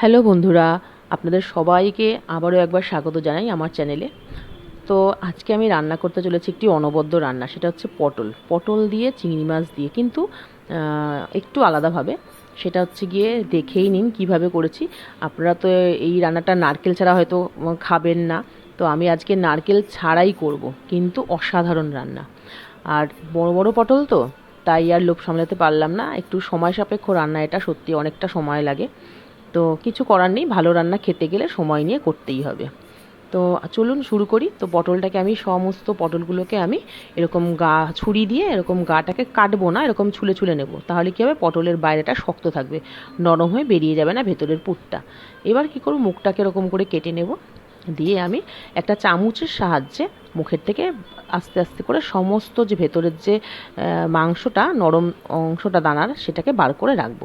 Hello বন্ধুরা, আপনাদের সবাইকে আবারও একবার স্বাগত জানাই আমার চ্যানেলে। তো আজকে আমি রান্না করতে চলেছি একটি অনবদ্য রান্না, সেটা হচ্ছে পটল। পটল দিয়ে, চিংড়ি মাছ দিয়ে কিন্তু একটু আলাদাভাবে। সেটা হচ্ছে গিয়ে দেখেই নিন কীভাবে করেছি। আপনারা তো এই রান্নাটা নারকেল ছাড়া হয়তো খাবেন না। তো আমি আজকে নারকেল ছাড়াই করব, কিন্তু অসাধারণ রান্না। আর বড় বড় পটল তো, তাই আর লোভ সামলাতে পারলাম না। একটু সময় সাপেক্ষ রান্না, এটা সত্যি অনেকটা সময় লাগে। তো কিছু করার নেই, ভালো রান্না খেতে গেলে সময় নিয়ে করতেই হবে। তো চলুন শুরু করি। তো পটলটাকে আমি সমস্ত পটলগুলোকে আমি এরকম গা, ছুরি দিয়ে এরকম গাটাকে কাটবো না, এরকম ছুলে ছুলে নেব। তাহলে কী হবে? পটলের বাইরেটা শক্ত থাকবে, নরম হয়ে বেরিয়ে যাবে না ভেতরের পুরটা। এবার কী করব? মুখটাকে এরকম করে কেটে নেব। দিয়ে আমি একটা চামচের সাহায্যে মুখের থেকে আস্তে আস্তে করে সমস্ত যে ভেতরের যে মাংসটা, নরম অংশটা দানার, সেটাকে বার করে রাখব।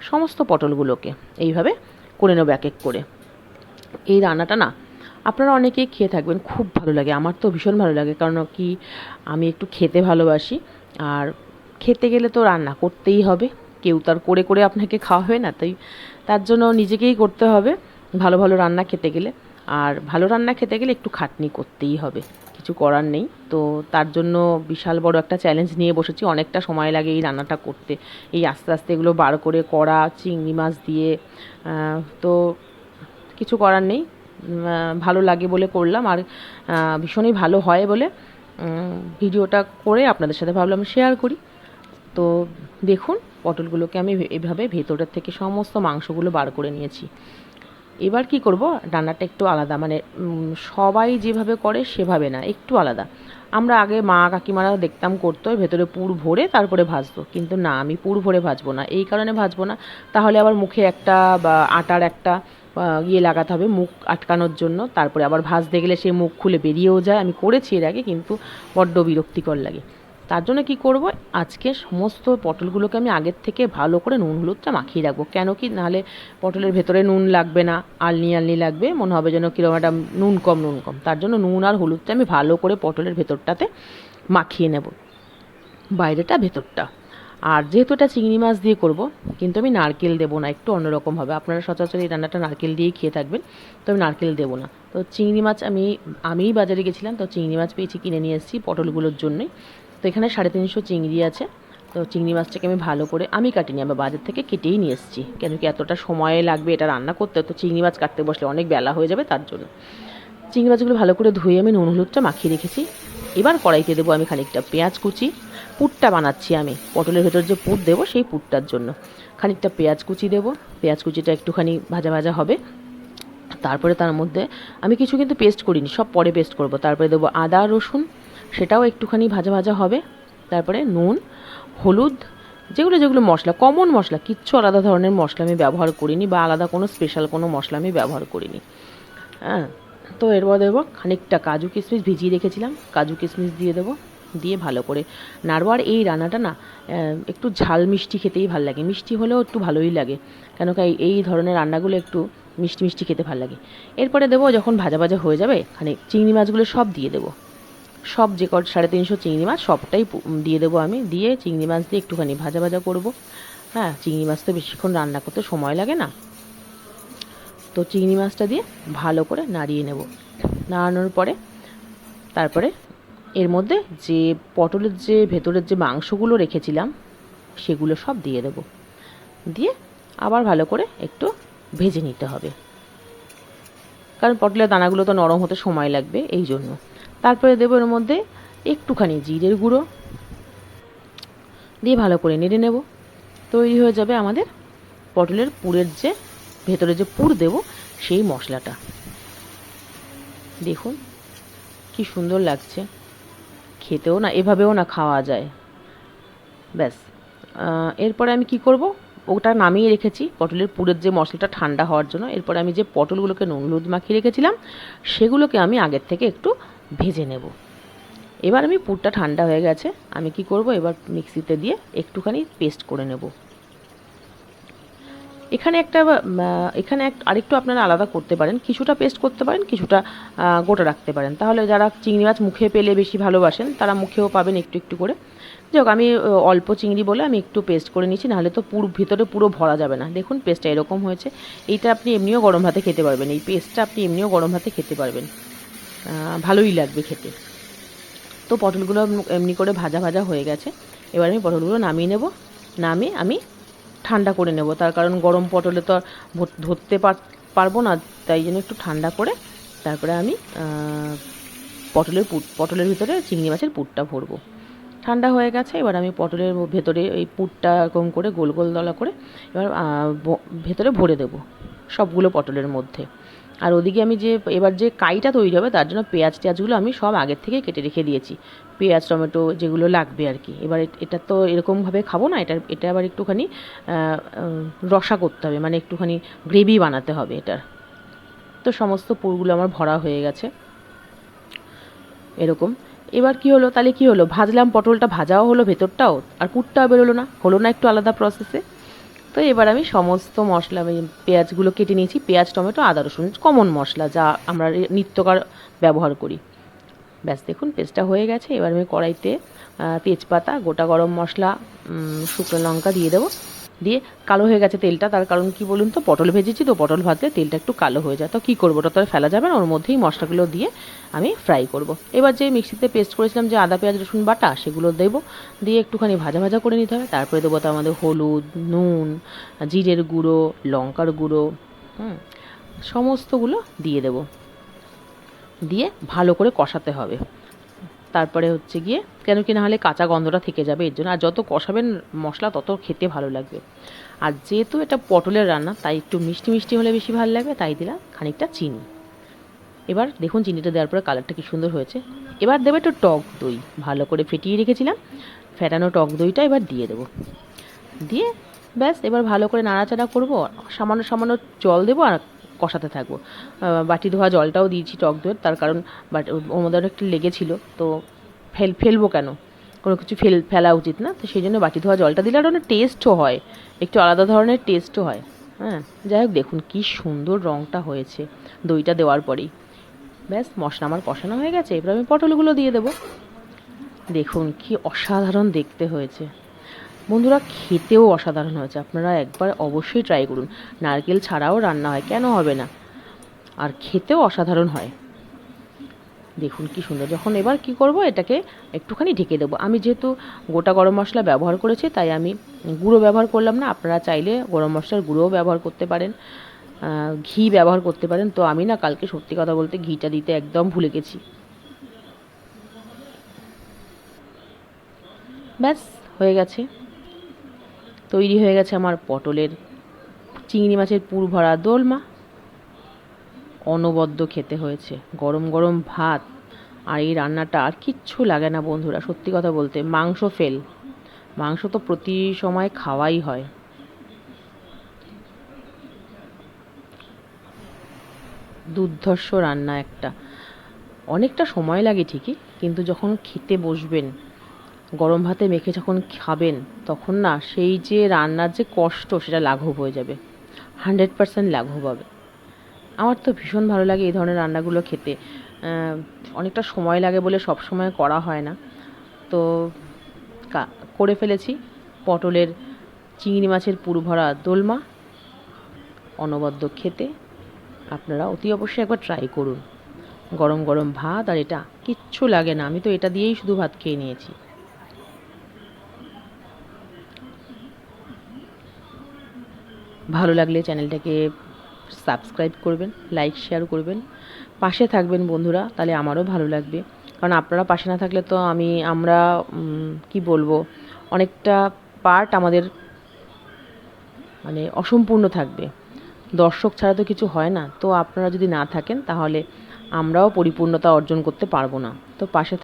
সমস্ত পটলগুলোকে এইভাবে করে নেব এক এক করে। এই রান্নাটা না, আপনারা অনেকেই খেয়ে থাকবেন, খুব ভালো লাগে। আমার তো ভীষণ ভালো লাগে, কারণ কি, আমি একটু খেতে ভালোবাসি। আর খেতে গেলে তো রান্না করতেই হবে। কেউ তার করে করে আপনাকে খাওয়া হয় না, তাই তার জন্য নিজেকেই করতে হবে ভালো ভালো রান্না খেতে গেলে। আর ভালো রান্না খেতে গেলে একটু খাটনি করতেই হবে। কিছু করার নেই। তো তার জন্য বিশাল বড় একটা চ্যালেঞ্জ নিয়ে বসেছি। অনেকটা সময় লাগে এই রান্নাটা করতে। এই আস্তে আস্তে এগুলো বার করে করা চিংড়ি মাছ দিয়ে তো কিছু করার নেই। ভালো লাগে বলে করলাম। আর ভীষণই ভালো হয় বলে ভিডিওটা করে আপনাদের সাথে ভাবলাম শেয়ার করি। তো দেখুন, পটলগুলোকে আমি এভাবে ভেতরের থেকে সমস্ত মাংসগুলো বার করে নিয়েছি। এবার কি করব? রান্নাটা একটু আলাদা। মানে সবাই যেভাবে করে সেভাবে না, একটু আলাদা। আমরা আগে মা কাকিমারা দেখতাম করতো ভেতরে পুর ভরে তারপরে ভাজতো। কিন্তু না, আমি পুর ভরে ভাজবো না। এই কারণে ভাজবো না। তাহলে আবার মুখে একটা বা আটার একটা ইয়ে লাগাতে হবে, মুখ আটকানোর জন্য। তারপরে আবার ভাজতে গেলে সে মুখ খুলে বেরিয়েও যায়। আমি করেছি এর আগে, কিন্তু বড্ড বিরক্তিকর লাগে। তার জন্য কি করব? আজকে সমস্ত পটলগুলোকে আমি আগের থেকে ভালো করে নুন হলুদটা মাখিয়ে রাখব। কেন কি নাহলে পটলের ভেতরে নুন লাগবে না, আলনি আলনি লাগবে, মনে হবে যেন কীরকম একটা নুন কম নুন কম। তার জন্য নুন আর হলুদটা আমি ভালো করে পটলের ভেতরটাতে মাখিয়ে নেব। বাইরেটা ভেতরটা। আর যেহেতু এটা চিংড়ি মাছ দিয়ে করব, কিন্তু আমি নারকেল দেবো না, একটু অন্যরকম হবে। আপনারা সচরাচর এই রান্নাটা নারকেল দিয়েই খেয়ে থাকবেন, তো আমি নারকেল দেবো না। তো চিংড়ি মাছ আমি, আমিই বাজারে গেছিলাম, তো চিংড়ি মাছ পেয়েছি কিনে নিয়ে এসেছি পটলগুলোর জন্যই। তো এখানে সাড়ে তিনশো চিংড়ি আছে। তো চিংড়ি মাছটাকে আমি ভালো করে আমি কাটিনি আমি বাজার থেকে কেটেই নিয়ে এসেছি। কেন কি এতটা সময় লাগবে এটা রান্না করতে? তো চিংড়ি মাছ কাটতে বসলে অনেক বেলা হয়ে যাবে তার জন্য। চিংড়ি মাছগুলো ভালো করে ধুয়ে আমি নুন, হলুদটা মাখিয়ে রেখেছি। এবার কড়াইতে দেবো আমি খানিকটা পেঁয়াজ কুচি। পুরটা বানাচ্ছি আমি। পটলের ভেতর যে পুর দেবো সেই পুরটার জন্য। খানিকটা পেঁয়াজ কুচি দেবো। পেঁয়াজ কুচিটা একটুখানি ভাজা ভাজা হবে। তারপরে তার মধ্যে আমি কিছু কিন্তু পেস্ট করিনি, সব পরে পেস্ট করব। তারপরে দেবো আদা, রসুন সেটাও একটুখানি ভাজা ভাজা হবে। তারপরে নুন, হলুদ, যেগুলো যেগুলো মশলা কমন মশলা, কিচ্ছু আলাদা ধরনের মশলা আমি ব্যবহার করিনি বা আলাদা কোনো স্পেশাল কোনো মশলা আমি ব্যবহার করিনি। হ্যাঁ তো এরপর দেবো খানিকটা কাজু কিশমিশ ভিজিয়ে রেখেছিলাম। কাজু কিশমিশ দিয়ে দেবো, দিয়ে ভালো করে নাড়বো আর এই রান্নাটা না একটু ঝাল মিষ্টি খেতেই ভালো লাগে। মিষ্টি হলেও একটু ভালোই লাগে, কেন কি এই ধরনের রান্নাগুলো একটু মিষ্টি মিষ্টি খেতে ভালো লাগে। এরপরে দেবো যখন ভাজা ভাজা হয়ে যাবে মানে চিংড়ি মাছগুলো সব দিয়ে দেবো। সব যে কট সাড়ে তিনশো চিংড়ি মাছ সবটাই দিয়ে দেবো আমি। দিয়ে চিংড়ি মাছ দিয়ে একটুখানি ভাজা ভাজা করব। হ্যাঁ চিংড়ি মাছ তো বেশিক্ষণ রান্না করতে সময় লাগে না। তো চিংড়ি মাছটা দিয়ে ভালো করে নাড়িয়ে নেব। নাড়ানোর পরে তারপরে এর মধ্যে যে পটলের যে ভেতরের যে মাংসগুলো রেখেছিলাম, সেগুলো সব দিয়ে দেব। দিয়ে আবার ভালো করে একটু ভেজে নিতে হবে। কারণ পটলের দানাগুলো তো নরম হতে সময় লাগবে, এই জন্য। তারপরে দেবো এর মধ্যে একটুখানি জিরের গুঁড়ো। দিয়ে ভালো করে নেড়ে নেব। তৈরি হয়ে যাবে আমাদের পটলের পুরের যে, ভেতরে যে পুর দেব, সেই মশলাটা। দেখুন, কি সুন্দর লাগছে। খেতেও না, এভাবেও না খাওয়া যায়। ব্যাস। এরপরে আমি কি করব? ওটা নামিয়ে রেখেছি, পটলের পুরের যে মশলাটা ঠান্ডা হওয়ার জন্য। এরপরে আমি যে পটলগুলোকে নুন হলুদ মাখিয়ে রেখেছিলাম, সেগুলোকে আমি আগের থেকে একটু ভেজে নেব। এবার আমি পুরটা ঠান্ডা হয়ে গেছে, আমি কি করব? এবার মিক্সিতে দিয়ে একটুখানি পেস্ট করে নেব। এখানে একটা এখানে এক, আরেকটু আপনারা আলাদা করতে পারেন। কিছুটা পেস্ট করতে পারেন, কিছুটা গোটা রাখতে পারেন। তাহলে যারা চিংড়ি মাছ মুখে পেলে বেশি ভালোবাসেন, তারা মুখেও পাবেন একটু একটু করে। যাক আমি অল্প চিংড়ি বলে আমি একটু পেস্ট করে নিচ্ছি, নাহলে তো পুরো, ভিতরে পুরো ভরা যাবে না। দেখুন, পেস্টটা এরকম হয়েছে। এইটা আপনি এমনিও গরম ভাতে খেতে পারবেন। এই পেস্টটা আপনি এমনিও গরম ভাতে খেতে পারবেন। ভালোই লাগবে খেতে। তো পটলগুলো এমনি করে ভাজা ভাজা হয়ে গেছে। এবার আমি পটলগুলো নামিয়ে নেব। নামিয়ে আমি ঠান্ডা করে নেব। তার কারণ গরম পটলে তো ধরতে পার- পারব না, তাই জন্য একটু ঠান্ডা করে তারপরে আমি পটলের পুট পটলের ভিতরে চিংড়ি মাছের পুটটা ভরবো। ঠান্ডা হয়ে গেছে, এবার আমি পটলের ভেতরে এই পুটটা এরকম করে গোল গোল দলা করে এবার ভেতরে ভরে দেব সবগুলো পটলের মধ্যে। আর ওদিকে আমি যে, এবার যে কাইটা তৈরি হবে, তার জন্য পেঁয়াজ টেয়াজগুলো আমি সব আগের থেকে কেটে রেখে দিয়েছি। পেঁয়াজ, টমেটো যেগুলো লাগবে আর কি। এবার এট- তো এরকমভাবে খাব না এটা এটা আবার একটুখানি রসা করতে হবে মানে একটুখানি গ্রেভি বানাতে হবে এটার। তো সমস্ত পুরগুলো আমার ভরা হয়ে গেছে। এরকম। এবার কি হলো, তাহলে কি হলো? ভাজলাম পটলটা, ভাজাও হলো ভেতরটাও, আর পুরটাও বেরোলো না? হলো না একটু আলাদা প্রসেসে তো এবার আমি সমস্ত মশলা পেঁয়াজগুলো কেটে নিয়েছি। পেঁয়াজ, টমেটো, আদা, রসুন কমন মশলা যা আমরা নিত্যকার ব্যবহার করি। ব্যাস, দেখুন পেস্টটা হয়ে গেছে। এবার আমি কড়াইতে তেজপাতা, গোটা গরম মশলা শুকনো লঙ্কা দিয়ে দেবো। দিয়ে কালো হয়ে গেছে তেলটা, তার কারণ কি বলুন তো, পটল ভেজেছি তো পটল ভাজলে তেলটা একটু কালো হয়ে যায়। তো কী করব, ওটা তো ফেলা যাবে না, ওর মধ্যেই মশলাগুলো দিয়ে আমি ফ্রাই করব। এবার যে মিক্সিতে পেস্ট করেছিলাম যে আদা, পেঁয়াজ, রসুন বাটা, সেগুলো দেবো। দিয়ে একটুখানি ভাজা ভাজা করে নিতে হবে। তারপরে দেবো তার আমাদের হলুদ, নুন, জিরের গুঁড়ো, লঙ্কার গুঁড়ো, হুম, সমস্তগুলো দিয়ে দেবো। দিয়ে ভালো করে কষাতে হবে। তারপরে হচ্ছে গিয়ে, কেন কি না হলে কাঁচা গন্ধটা থেকে যাবে এর জন্য। আর যত কষাবেন মশলা, তত খেতে ভালো লাগবে। আর যেহেতু এটা পটলের রান্না, তাই একটু মিষ্টি মিষ্টি হলে বেশি ভালো লাগবে, তাই দিলাম খানিকটা চিনি। এবার দেখুন চিনিটা দেওয়ার পরে কালারটা কি সুন্দর হয়েছে। এবার দেবে একটু টক দই, ভালো করে ফেটিয়ে রেখেছিলাম। ফেটানো টক দইটা এবার দিয়ে দেবো। দিয়ে ব্যাস, এবার ভালো করে নাড়াচাড়া করব, সামান্য সামান্য জল দেবো আর কষাতে থাকব। বাটি ধোয়া জলটাও দিয়েছি টক দইয়ের তার কারণ বাট, ওর মধ্যে একটু লেগেছিলো, তো ফেল, ফেলব কেন? কোনো কিছু ফেল, ফেলা উচিত না, তো সেই জন্য বাটি ধোয়া জলটা দিলে আর অনেক টেস্টও হয়, একটু আলাদা ধরনের টেস্টও হয়। হ্যাঁ যাই হোক, দেখুন কী সুন্দর রঙটা হয়েছে দইটা দেওয়ার পরেই। ব্যাস, মশলা আমার কষানো হয়ে গেছে, এবার আমি পটলগুলো দিয়ে দেবো। দেখুন কি অসাধারণ দেখতে হয়েছে। বন্ধুরা, খেতেও অসাধারণ হয়েছে। আপনারা একবার অবশ্যই ট্রাই করুন। নারকেল ছাড়াও রান্না হয়, কেন হবে না? আর খেতেও অসাধারণ হয়। দেখুন কি সুন্দর। যখন এবার কি করব, এটাকে একটুখানি ঢেকে দেবো। আমি যেহেতু গোটা গরম মশলা ব্যবহার করেছি, তাই আমি গুঁড়ো ব্যবহার করলাম না। আপনারা চাইলে গরম মশলার গুঁড়োও ব্যবহার করতে পারেন ঘি ব্যবহার করতে পারেন। তো আমি না, কালকে সত্যি কথা বলতে ঘিটা দিতে একদম ভুলে গেছি। ব্যাস, হয়ে গেছে। তৈরি হয়ে গেছে আমার পটলের চিংড়ি মাছের পুর ভরা দোলমা। অনবদ্য খেতে হয়েছে, গরম গরম ভাত। আর এই রান্নাটা আর কিচ্ছু লাগে না বন্ধুরা, সত্যি কথা বলতে, মাংস ফেল। মাংস তো প্রতি সময় খাওয়াই হয়। দুর্ধর্ষ রান্না একটা। অনেকটা সময় লাগে ঠিকই, কিন্তু যখন খেতে বসবেন গরম ভাতে মেখে যখন খাবেন, তখন না সেই যে রান্নার যে কষ্ট, সেটা লাঘব হয়ে যাবে। হান্ড্রেড পার্সেন্ট লাঘব হবে। আমার তো ভীষণ ভালো লাগে এই ধরনের রান্নাগুলো খেতে। অনেকটা সময় লাগে বলে সব সময় করা হয় না। তো করে ফেলেছি। পটলের চিংড়ি মাছের পুর ভরা দোলমা, অনবদ্য খেতে। আপনারা অতি অবশ্যই একবার ট্রাই করুন। গরম গরম ভাত, আর এটা কিচ্ছু লাগে না। আমি তো এটা দিয়েই শুধু ভাত খেয়ে নিয়েছি। ভালো লাগলে চ্যানেলটাকে সাবস্ক্রাইব করবেন, লাইক, শেয়ার করবেন। পাশে থাকবেন বন্ধুরা, তাহলে আমারও ভালো লাগবে। কারণ আপনারা পাশে না থাকলে তো আমি, আমরা কি বলব, অনেকটা পার্ট আমাদের মানে অসম্পূর্ণ থাকবে। দর্শক ছাড়া তো কিছু হয় না। তো আপনারা যদি না থাকেন, তাহলে আমরাও পরিপূর্ণতা অর্জন করতে পারব না। তো পাশে